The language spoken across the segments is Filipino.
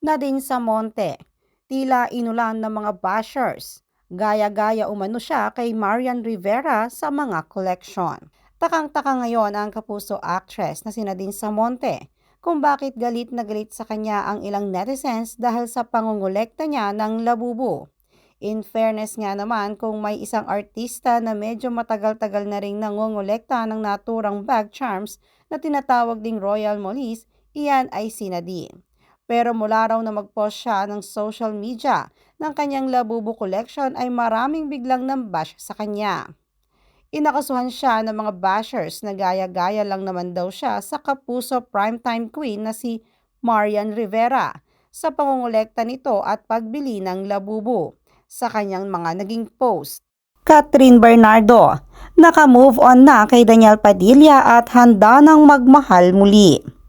Nadine Samonte, tila inulan ng mga bashers. Gaya-gaya umano siya kay Marian Rivera sa mga collection. Takang-taka ngayon ang kapuso actress na si Nadine Samonte kung bakit galit na galit sa kanya ang ilang netizens dahil sa pangungulekta niya ng labubo. In fairness nga naman kung may isang artista na medyo matagal-tagal na ring nangongolekta ng naturang bag charms na tinatawag ding Royal Molis, iyan ay si Nadine. Pero mula raw na mag-post siya ng social media ng kanyang labubo collection ay maraming biglang nambash sa kanya. Inakasuhan siya ng mga bashers na gaya-gaya lang naman daw siya sa kapuso primetime queen na si Marian Rivera sa pangungulekta nito at pagbili ng labubo sa kanyang mga naging post. Catherine Bernardo, naka-move on na kay Daniel Padilla at handa ng magmahal muli.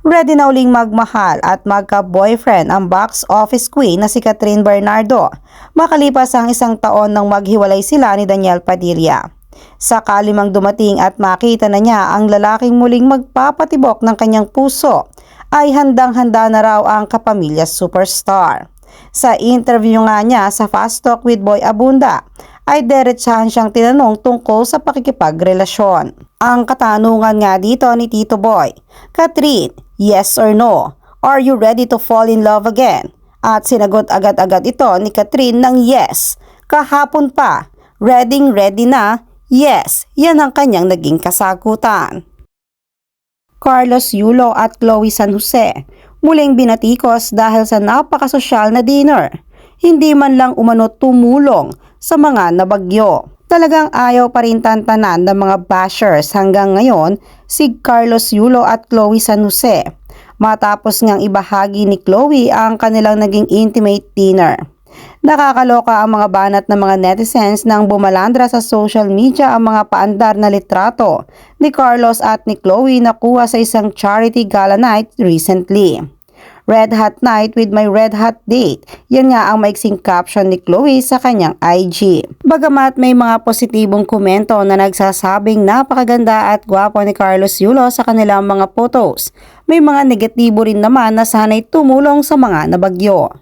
Ready na uling magmahal at magka-boyfriend ang box office queen na si Catherine Bernardo makalipas ang isang taon nang maghiwalay sila ni Daniel Padilla. Sakali mang dumating at makita na niya ang lalaking muling magpapatibok ng kanyang puso, ay handang-handa na raw ang kapamilya superstar. Sa interview nga niya sa Fast Talk with Boy Abunda, ay diretsahan siyang tinanong tungkol sa pakikipagrelasyon. Ang katanungan nga dito ni Tito Boy, Catherine, yes or no? Are you ready to fall in love again? At sinagot agad-agad ito ni Catherine ng yes. Kahapon pa, ready ready na, yes, yan ang kanyang naging kasagutan. Carlos Yulo at Chloe San Jose muling binatikos dahil sa napakasosyal na dinner. Hindi man lang umano tumulong sa mga nabagyo. Talagang ayaw pa rin tantanan ng mga bashers hanggang ngayon si Carlos Yulo at Chloe San Jose. Matapos ngang ibahagi ni Chloe ang kanilang naging intimate dinner. Nakakaloka ang mga banat ng mga netizens nang bumalandra sa social media ang mga paandar na litrato ni Carlos at ni Chloe na kuha sa isang charity gala night recently. Red Hot Night with my Red Hot Date. Yan nga ang maiksing caption ni Chloe sa kanyang IG. Bagamat may mga positibong komento na nagsasabing napakaganda at gwapo ni Carlos Yulo sa kanilang mga photos, may mga negatibo rin naman na sana'y tumulong sa mga nabagyo.